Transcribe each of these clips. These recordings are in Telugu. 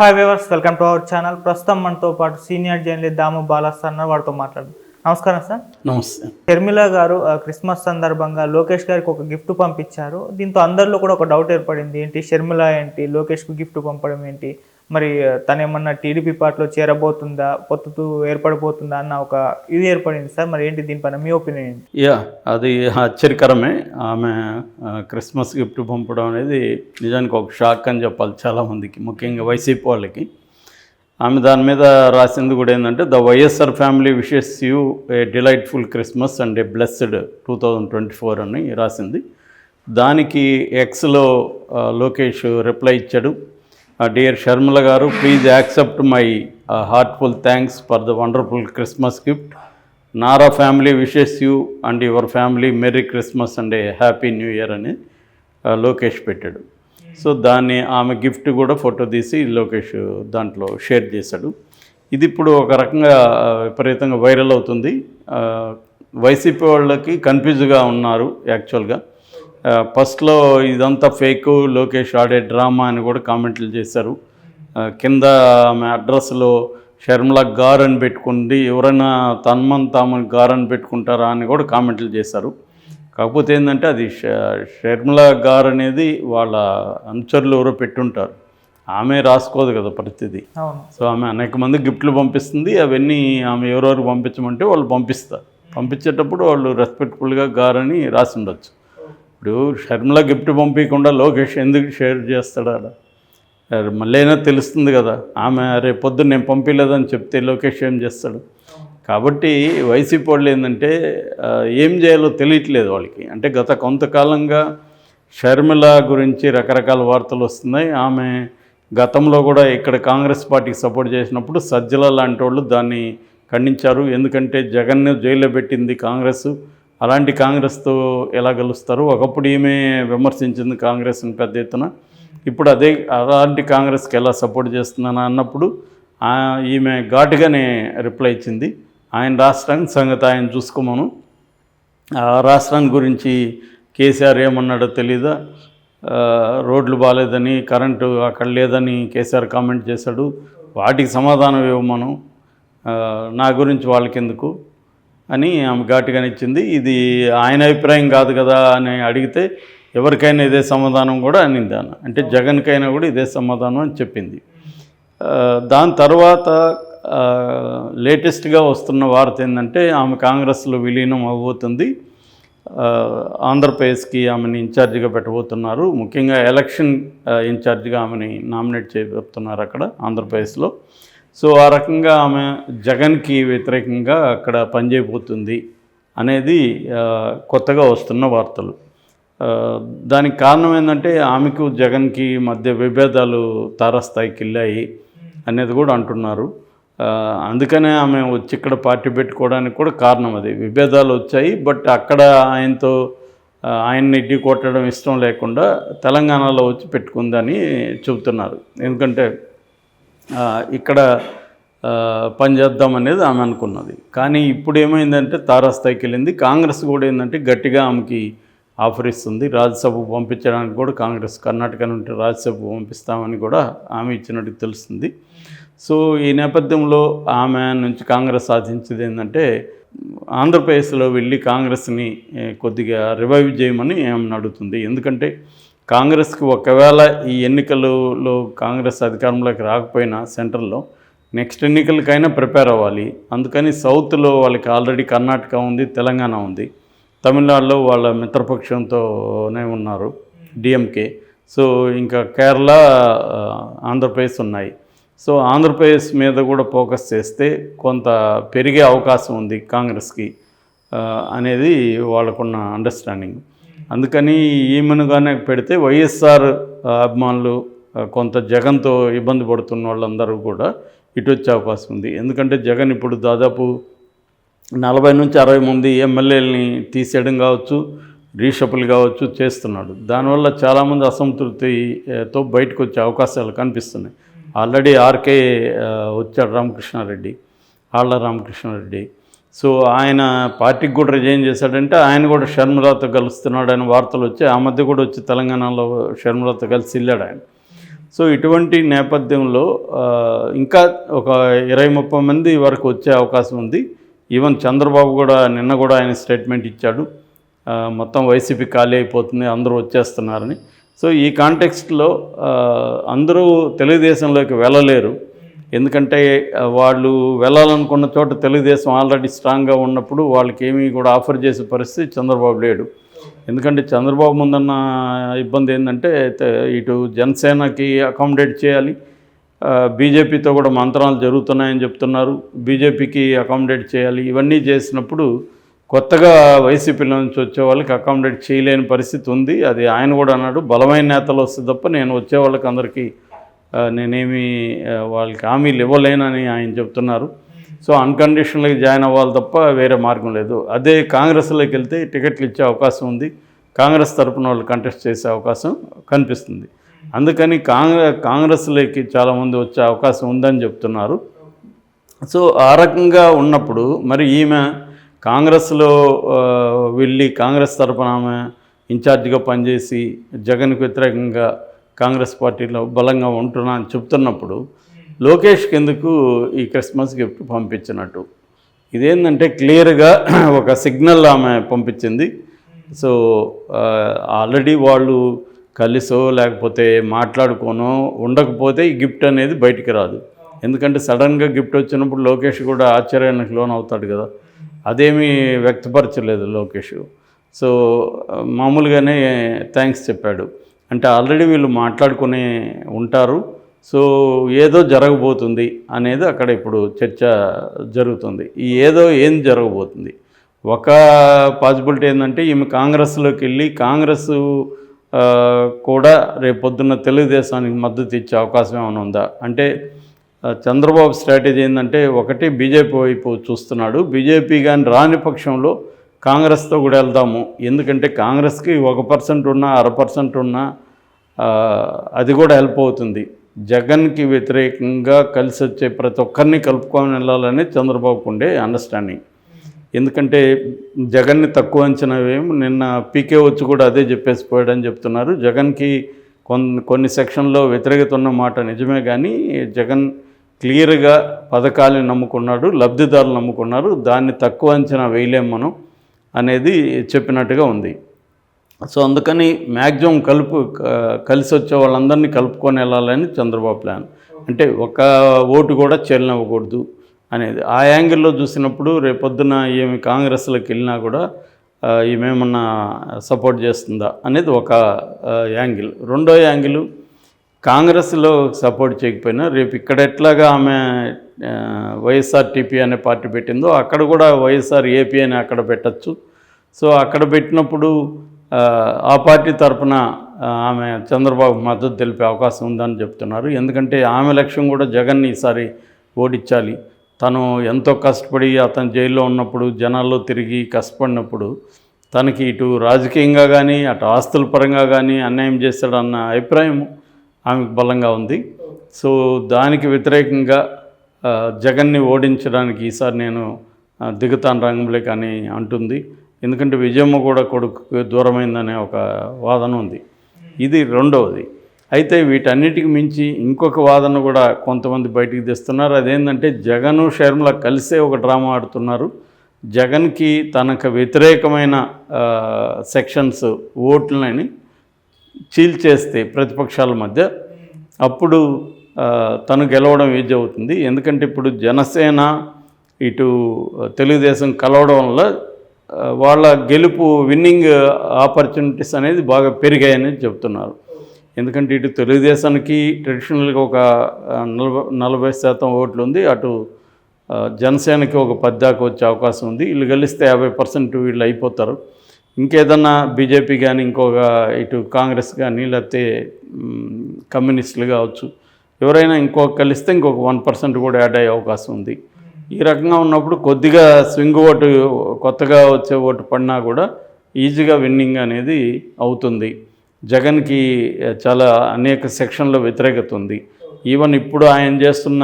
Hi viewers welcome to our channel ప్రస్తుతం మనతో పాటు సీనియర్ జర్నలిస్ట్ దాము బాలాస్ అన్న వారితో మాట్లాడు నమస్కారం సార్. నమస్తే. షర్మిల గారు క్రిస్మస్ సందర్భంగా లోకేష్ గారికి ఒక గిఫ్ట్ పంపించారు. దీంతో అందరిలో కూడా ఒక డౌట్ ఏర్పడింది. ఏంటి? షర్మిల ఏంటి? లోకేష్కు గిఫ్ట్ పంపడం ఏంటి? మరి తను ఏమన్నా టీడీపీ పార్టీలో చేరబోతుందా పొత్తు ఏర్పడబోతుందా అన్న ఒక ఇది ఏర్పడింది సార్. మరి ఏంటి దీనిపైన మీ ఒపీనియన్ ఏంటి? యా అది ఆశ్చర్యకరమే. ఆమె క్రిస్మస్ గిఫ్ట్ పంపడం అనేది నిజానికి ఒక షాక్ అని చెప్పాలి చాలామందికి ముఖ్యంగా వైసీపీ వాళ్ళకి. ఆమె దాని మీద రాసింది కూడా ఏంటంటే the YSR family wishes you a delightful Christmas and a blessed two thousand twenty four అని రాసింది. దానికి ఎక్స్లో లోకేష్ రిప్లై ఇచ్చాడు. డియర్ షర్మిల గారు please accept my heartful thanks for the wonderful Christmas gift Nara family wishes you and your family merry Christmas and happy new year అని uh, లోకేష్ పెట్టాడు. సో దాన్ని ఆమె గిఫ్ట్ కూడా ఫోటో తీసి లోకేష్ దాంట్లో షేర్ చేశాడు. ఇది ఇప్పుడు ఒక రకంగా uh, విపరీతంగా వైరల్ అవుతుంది. Uh, వైసీపీ వాళ్ళకి కన్ఫ్యూజ్గా ఉన్నారు యాక్చువల్గా ఫస్ట్లో ఇదంతా ఫేక్ లోకేష్ ఆడే డ్రామా అని కూడా కామెంట్లు చేశారు. కింద ఆమె అడ్రస్లో షర్మిల గార్ అని పెట్టుకుంది ఎవరైనా తన్మన్ తామన్ గార్ అని పెట్టుకుంటారా అని కూడా కామెంట్లు చేశారు. కాకపోతే ఏంటంటే అది ష- షర్మిల గార్ అనేది వాళ్ళ అనుచరులు ఎవరో పెట్టుంటారు. ఆమె రాసుకోదు కదా పరిస్థితి అవును. సో ఆమె అనేక మంది గిఫ్ట్లు పంపిస్తుంది అవన్నీ ఆమె ఎవరెవరు పంపించమంటే వాళ్ళు పంపిస్తారు. పంపించేటప్పుడు వాళ్ళు రెస్పెక్ట్ఫుల్గా గారని రాసి ఉండొచ్చు. ఇప్పుడు షర్మిల గిఫ్ట్ పంపించకుండా లోకేష్ ఎందుకు షేర్ చేస్తాడా ఆడ? మళ్ళీ అయినా తెలుస్తుంది కదా. ఆమె రేపు పొద్దున్న నేను పంపించలేదని చెప్తే లోకేష్ ఏం చేస్తాడు? కాబట్టి వైసీపీ వాళ్ళు ఏంటంటే ఏం చేయాలో తెలియట్లేదు వాళ్ళకి. అంటే గత కొంతకాలంగా షర్మిల గురించి రకరకాల వార్తలు వస్తున్నాయి. ఆమె గతంలో కూడా ఇక్కడ కాంగ్రెస్ పార్టీకి సపోర్ట్ చేసినప్పుడు సజ్జల లాంటి వాళ్ళు దాన్ని ఖండించారు. ఎందుకంటే జగన్ను జైల్లో పెట్టింది కాంగ్రెస్. అలాంటి కాంగ్రెస్తో ఎలా గెలుస్తారు ఒకప్పుడు ఈమె విమర్శించింది కాంగ్రెస్ని పెద్ద ఎత్తున. ఇప్పుడు అదే అలాంటి కాంగ్రెస్కి ఎలా సపోర్ట్ చేస్తున్నాను అన్నప్పుడు ఈమె ఘాటుగానే రిప్లై ఇచ్చింది. ఆయన రాష్ట్రానికి సంగతి ఆయన చూసుకోమను. ఆ రాష్ట్రాన్ని గురించి కేసీఆర్ ఏమన్నాడో తెలీదా? రోడ్లు బాగాలేదని కరెంటు అక్కడ లేదని కేసీఆర్ కామెంట్ చేశాడు. వాటికి సమాధానం ఇవ్వమను. నా గురించి వాళ్ళకెందుకు? అని ఆమె ఘాటుగానే ఇచ్చింది. ఇది ఆయన అభిప్రాయం కాదు కదా అని అడిగితే ఎవరికైనా ఇదే సమాధానం కూడా అనింది ఆమె. అంటే జగన్కైనా కూడా ఇదే సమాధానం అని చెప్పింది. దాని తర్వాత లేటెస్ట్గా వస్తున్న వార్త ఏంటంటే ఆమె కాంగ్రెస్లో విలీనం అవ్వబోతుంది. ఆంధ్రప్రదేశ్కి ఆమెని ఇన్ఛార్జిగా పెట్టబోతున్నారు. ముఖ్యంగా ఎలక్షన్ ఇన్ఛార్జిగా ఆమెని నామినేట్ చేయబోతున్నారు అక్కడ ఆంధ్రప్రదేశ్లో. సో ఆ రకంగా ఆమె జగన్కి వ్యతిరేకంగా అక్కడ పనిచేయబోతుంది అనేది కొత్తగా వస్తున్న వార్తలు. దానికి కారణం ఏంటంటే ఆమెకు జగన్కి మధ్య విభేదాలు తారస్థాయికి వెళ్ళాయి అనేది కూడా అంటున్నారు. అందుకనే ఆమె వచ్చి ఇక్కడ పార్టీ పెట్టుకోవడానికి కూడా కారణం అది. విభేదాలు వచ్చాయి బట్ అక్కడ ఆయనతో ఆయన్ని ఇడ్డీ కొట్టడం ఇష్టం లేకుండా తెలంగాణలో వచ్చి పెట్టుకుందని చెబుతున్నారు. ఎందుకంటే ఇక్కడ పనిచేద్దాం అనేది ఆమె అనుకున్నది. కానీ ఇప్పుడు ఏమైందంటే తారాస్థాయికి వెళ్ళింది. కాంగ్రెస్ కూడా ఏంటంటే గట్టిగా ఆమెకి ఆఫర్ ఇస్తుంది. రాజ్యసభకు పంపించడానికి కూడా కాంగ్రెస్ కర్ణాటక నుండి రాజ్యసభకు పంపిస్తామని కూడా ఆమె ఇచ్చినట్టు తెలుస్తుంది. సో ఈ నేపథ్యంలో ఆమె నుంచి కాంగ్రెస్ సాధించేది ఏంటంటే ఆంధ్రప్రదేశ్లో వెళ్ళి కాంగ్రెస్ని కొద్దిగా రివైవ్ చేయమని ఆమెను అడుగుతుంది. ఎందుకంటే కాంగ్రెస్కి ఒకవేళ ఈ ఎన్నికలలో కాంగ్రెస్ అధికారంలోకి రాకపోయినా సెంట్రల్లో నెక్స్ట్ ఎన్నికలకైనా ప్రిపేర్ అవ్వాలి. అందుకని సౌత్లో వాళ్ళకి ఆల్రెడీ కర్ణాటక ఉంది తెలంగాణ ఉంది. తమిళనాడులో వాళ్ళ మిత్రపక్షంతోనే ఉన్నారు డిఎంకే. సో ఇంకా కేరళ ఆంధ్రప్రదేశ్ ఉన్నాయి. సో ఆంధ్రప్రదేశ్ మీద కూడా ఫోకస్ చేస్తే కొంత పెరిగే అవకాశం ఉంది కాంగ్రెస్కి అనేది వాళ్ళకున్న అండర్స్టాండింగ్. అందుకని ఈమెనుగానే పెడితే వైఎస్ఆర్ అభిమానులు కొంత జగన్తో ఇబ్బంది పడుతున్న వాళ్ళందరూ కూడా ఇటు వచ్చే అవకాశం ఉంది. ఎందుకంటే జగన్ ఇప్పుడు దాదాపు నలభై నుంచి అరవై మంది ఎమ్మెల్యేలని తీసేయడం కావచ్చు రీషఫుల్ కావచ్చు చేస్తున్నాడు. దానివల్ల చాలామంది అసంతృప్తితో బయటకు వచ్చే అవకాశాలు కనిపిస్తున్నాయి. ఆల్రెడీ ఆర్కే వచ్చాడు రామకృష్ణారెడ్డి ఆళ్ళ రామకృష్ణారెడ్డి. సో ఆయన పార్టీకి కూడా రిజైన్ చేశాడంటే ఆయన కూడా షర్మిలతో కలుస్తున్నాడు అని వార్తలు వచ్చి ఆ మధ్య కూడా వచ్చి తెలంగాణలో షర్మిలతో కలిసి వెళ్ళాడు ఆయన. సో ఇటువంటి నేపథ్యంలో ఇంకా ఒక ఇరవై ముప్పై మంది వరకు వచ్చే అవకాశం ఉంది. ఈవెన్ చంద్రబాబు కూడా నిన్న కూడా ఆయన స్టేట్మెంట్ ఇచ్చాడు. మొత్తం వైసీపీ ఖాళీ అయిపోతుంది అందరూ వచ్చేస్తున్నారని. సో ఈ కాంటెక్స్ట్లో అందరూ తెలుగుదేశంలోకి వెళ్ళలేరు. ఎందుకంటే వాళ్ళు వెళ్ళాలనుకున్న చోట తెలుగుదేశం ఆల్రెడీ స్ట్రాంగ్గా ఉన్నప్పుడు వాళ్ళకి ఏమీ కూడా ఆఫర్ చేసే పరిస్థితి చంద్రబాబు లేడు. ఎందుకంటే చంద్రబాబు ముందన్న ఇబ్బంది ఏంటంటే ఇటు జనసేనకి అకామిడేట్ చేయాలి. బీజేపీతో కూడా మంత్రాలు జరుగుతున్నాయని చెప్తున్నారు. బీజేపీకి అకామిడేట్ చేయాలి. ఇవన్నీ చేసినప్పుడు కొత్తగా వైసీపీలో నుంచి వచ్చే వాళ్ళకి అకామిడేట్ చేయలేని పరిస్థితి ఉంది. అది ఆయన కూడా అన్నాడు బలమైన నేతలు వస్తే తప్ప నేను వచ్చే వాళ్ళకి అందరికీ నేనేమి వాళ్ళకి హామీలు ఇవ్వలేనని ఆయన చెప్తున్నారు. సో అన్కండిషనల్గా జాయిన్ అవ్వాలి తప్ప వేరే మార్గం లేదు. అదే కాంగ్రెస్లోకి వెళ్తే టికెట్లు ఇచ్చే అవకాశం ఉంది. కాంగ్రెస్ తరపున వాళ్ళు కంటెస్ట్ చేసే అవకాశం కనిపిస్తుంది. అందుకని కాంగ్రెస్ కాంగ్రెస్లోకి చాలామంది వచ్చే అవకాశం ఉందని చెప్తున్నారు. సో ఆ రకంగా ఉన్నప్పుడు మరి ఈమె కాంగ్రెస్లో వెళ్ళి కాంగ్రెస్ తరపున ఆమె ఇన్ఛార్జిగా పనిచేసి జగన్కు వ్యతిరేకంగా కాంగ్రెస్ పార్టీలో బలంగా ఉంటున్నా అని చెప్తున్నప్పుడు లోకేష్కి ఎందుకు ఈ క్రిస్మస్ గిఫ్ట్ పంపించినట్టు? ఇదేంటంటే క్లియర్గా ఒక సిగ్నల్ ఆమె పంపించింది. సో ఆల్రెడీ వాళ్ళు కలిసో లేకపోతే మాట్లాడుకోనో ఉండకపోతే ఈ గిఫ్ట్ అనేది బయటికి రాదు. ఎందుకంటే సడన్గా గిఫ్ట్ వచ్చినప్పుడు లోకేష్ కూడా ఆశ్చర్యానికి లోన్ అవుతాడు కదా. అదేమీ వ్యక్తపరచలేదు లోకేష్. సో మామూలుగానే థ్యాంక్స్ చెప్పాడు. అంటే ఆల్రెడీ వీళ్ళు మాట్లాడుకునే ఉంటారు. సో ఏదో జరగబోతుంది అనేది అక్కడ ఇప్పుడు చర్చ జరుగుతుంది. ఈ ఏదో ఏం జరగబోతుంది? ఒక పాసిబిలిటీ ఏంటంటే ఈమె కాంగ్రెస్లోకి వెళ్ళి కాంగ్రెస్ కూడా రేపొద్దున్న తెలుగుదేశానికి మద్దతు ఇచ్చే అవకాశం ఏమైనా ఉందా? అంటే చంద్రబాబు స్ట్రాటజీ ఏంటంటే ఒకటి బీజేపీ వైపు చూస్తున్నాడు. బీజేపీ కానీ రాని పక్షంలో కాంగ్రెస్తో కూడా వెళ్దాము. ఎందుకంటే కాంగ్రెస్కి ఒక పర్సెంట్ ఉన్నా అర పర్సెంట్ ఉన్నా అది కూడా హెల్ప్ అవుతుంది. జగన్కి వ్యతిరేకంగా కలిసి వచ్చే ప్రతి ఒక్కరిని కలుపుకొని వెళ్ళాలని చంద్రబాబుకు ఉండే అండర్స్టాండింగ్ ఎందుకంటే జగన్ని తక్కువ అంచనా నిన్న పీకే వచ్చి కూడా అదే చెప్పేసి పోయాడని చెప్తున్నారు. జగన్కి కొన్ని కొన్ని సెక్షన్లో వ్యతిరేకత ఉన్న మాట నిజమే కానీ జగన్ క్లియర్గా పథకాలను నమ్ముకున్నాడు లబ్ధిదారులు నమ్ముకున్నారు. దాన్ని తక్కువ అంచనా వేయలేం మనం అనేది చెప్పినట్టుగా ఉంది. సో అందుకని మ్యాక్సిమం కలుపు కలిసి వచ్చే వాళ్ళందరినీ కలుపుకొని వెళ్ళాలని చంద్రబాబు ప్లాన్. అంటే ఒక ఓటు కూడా చెల్లనివ్వకూడదు అనేది. ఆ యాంగిల్లో చూసినప్పుడు రేపొద్దున ఏమి కాంగ్రెస్లోకి వెళ్ళినా కూడా ఏమేమన్నా ఈమెమన్నా సపోర్ట్ చేస్తుందా అనేది ఒక యాంగిల్. రెండో యాంగిల్ కాంగ్రెస్లో సపోర్ట్ చేయకపోయినా రేపు ఇక్కడ ఎట్లాగా ఆమె వైఎస్ఆర్టీపీ అనే పార్టీ పెట్టిందో అక్కడ కూడా వైఎస్ఆర్ ఏపీ అని అక్కడ పెట్టచ్చు. సో అక్కడ పెట్టినప్పుడు ఆ, పార్టీ తరపున ఆమె చంద్రబాబు మద్దతు తెలిపే అవకాశం ఉందని చెప్తున్నారు. ఎందుకంటే ఆమె లక్ష్యం కూడా జగన్ని ఈసారి ఓడించాలి. తను ఎంతో కష్టపడి అతను జైల్లో ఉన్నప్పుడు జనాల్లో తిరిగి కష్టపడినప్పుడు తనకి ఇటు రాజకీయంగా కానీ అటు ఆస్తుల పరంగా కానీ అన్యాయం చేస్తాడన్న అభిప్రాయం ఆమెకు బలంగా ఉంది. సో దానికి వ్యతిరేకంగా జగన్ని ఓడించడానికి ఈసారి నేను దిగుతాను రంగంలోకి అని అంటుంది. ఎందుకంటే విజయమ్మ కూడా కొడుకు దూరమైందనే ఒక వాదన ఉంది. ఇది రెండవది. అయితే వీటన్నిటికి మించి ఇంకొక వాదన కూడా కొంతమంది బయటికి తెస్తున్నారు. అదేంటంటే జగను షర్మిల కలిసే ఒక డ్రామా ఆడుతున్నారు. జగన్కి తనకు వ్యతిరేకమైన సెక్షన్స్ ఓట్లని చీల్చేస్తే ప్రతిపక్షాల మధ్య అప్పుడు తను గెలవడం ఈజీ అవుతుంది. ఎందుకంటే ఇప్పుడు జనసేన ఇటు తెలుగుదేశం కలవడం వల్ల వాళ్ళ గెలుపు విన్నింగ్ ఆపర్చునిటీస్ అనేది బాగా పెరిగాయని చెప్తున్నారు. ఎందుకంటే ఇటు తెలుగుదేశానికి ట్రెడిషనల్గా ఒక నలభై నలభై శాతం ఓట్లు ఉంది. అటు జనసేనకి ఒక పద్దాకు వచ్చే అవకాశం ఉంది. వీళ్ళు గెలిస్తే యాభై పర్సెంట్ వీళ్ళు అయిపోతారు. ఇంకేదన్నా బీజేపీ కానీ ఇంకొక ఇటు కాంగ్రెస్ కానీ లేకపోతే కమ్యూనిస్టులు కావచ్చు. ఎవరైనా ఇంకొక కలిస్తే ఇంకొక వన్ పర్సెంట్ కూడా యాడ్ అయ్యే అవకాశం ఉంది. ఈ రకంగా ఉన్నప్పుడు కొద్దిగా స్వింగ్ ఓటు కొత్తగా వచ్చే ఓటు పడినా కూడా ఈజీగా విన్నింగ్ అనేది అవుతుంది. జగన్కి చాలా అనేక సెక్షన్లో వ్యతిరేకత ఉంది. ఈవెన్ ఇప్పుడు ఆయన చేస్తున్న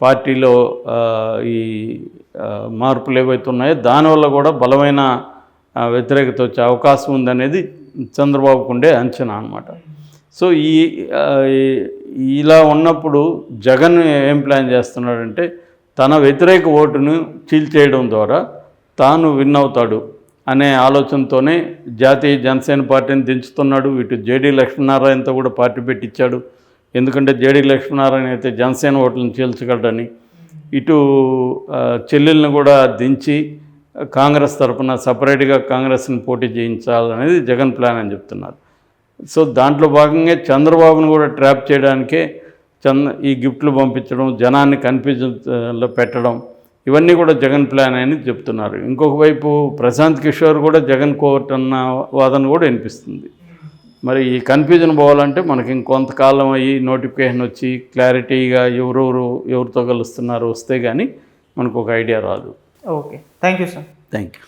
పార్టీలో ఈ మార్పులు ఏవైతే ఉన్నాయో దానివల్ల కూడా బలమైన వ్యతిరేకత వచ్చే అవకాశం ఉందనేది చంద్రబాబుకు ఉండే అంచనా అనమాట సో ఈ- ఇలా ఉన్నప్పుడు జగన్ ఏం ప్లాన్ చేస్తున్నాడంటే తన వ్యతిరేక ఓటును చీల్చేయడం ద్వారా తాను విన్ అవుతాడు అనే ఆలోచనతోనే జాతీయ జనసేన పార్టీని దించుతున్నాడు. ఇటు జేడీ లక్ష్మీనారాయణతో కూడా పార్టీ పెట్టించాడు ఎందుకంటే జేడీ లక్ష్మీనారాయణ అయితే జనసేన ఓట్లను చీల్చగలడని. ఇటు చెల్లెల్ని కూడా దించి కాంగ్రెస్ తరపున సపరేట్గా కాంగ్రెస్ని పోటీ చేయించాలనేది జగన్ ప్లాన్ అని చెప్తున్నారు. సో దాంట్లో భాగంగా చంద్రబాబును కూడా ట్రాప్ చేయడానికే చంద్ర ఈ గిఫ్ట్లు పంపించడం జనాన్ని కన్ఫ్యూజన్లో పెట్టడం ఇవన్నీ కూడా జగన్ ప్లాన్ అని చెప్తున్నారు. ఇంకొక వైపు ప్రశాంత్ కిషోర్ కూడా జగన్ కోర్ట్ అన్న వాదన కూడా వినిపిస్తుంది. మరి ఈ కన్ఫ్యూజన్ పోవాలంటే మనకి ఇంకొంతకాలం అయ్యి నోటిఫికేషన్ వచ్చి క్లారిటీగా ఎవరెవరు ఎవరితో కలుస్తున్నారు వస్తే కానీ మనకు ఒక ఐడియా రాదు. Okay. Thank you sir. Thank you